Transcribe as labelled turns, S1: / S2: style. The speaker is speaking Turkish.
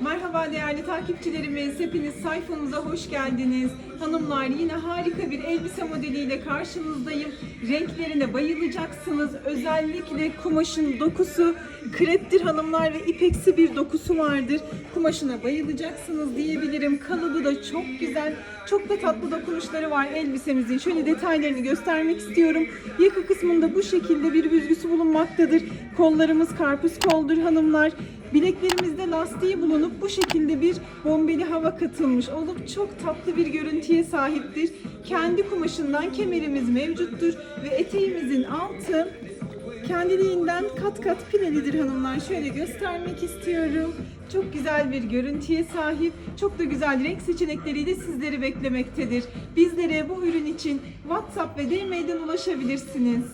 S1: Merhaba değerli takipçilerimiz, hepiniz sayfamıza hoş geldiniz. Hanımlar yine harika bir elbise modeliyle karşınızdayım. Renklerine bayılacaksınız. Özellikle kumaşın dokusu kreptir hanımlar ve ipeksi bir dokusu vardır. Kumaşına bayılacaksınız diyebilirim. Kalıbı da çok güzel. Çok da tatlı dokunuşları var elbisemizin. Şöyle detaylarını göstermek istiyorum. Yaka kısmında bu şekilde bir büzgüsü bulunmaktadır. Kollarımız karpuz koldur hanımlar. Bileklerimizde lastiği bulunup bu şekilde bir bombeli hava katılmış olup çok tatlı bir görüntüye sahiptir. Kendi kumaşından kemerimiz mevcuttur ve eteğimizin altı kendiliğinden kat kat pilelidir hanımlar. Şöyle göstermek istiyorum. Çok güzel bir görüntüye sahip, çok da güzel renk seçenekleriyle sizleri beklemektedir. Bizlere bu ürün için WhatsApp ve DM'den ulaşabilirsiniz.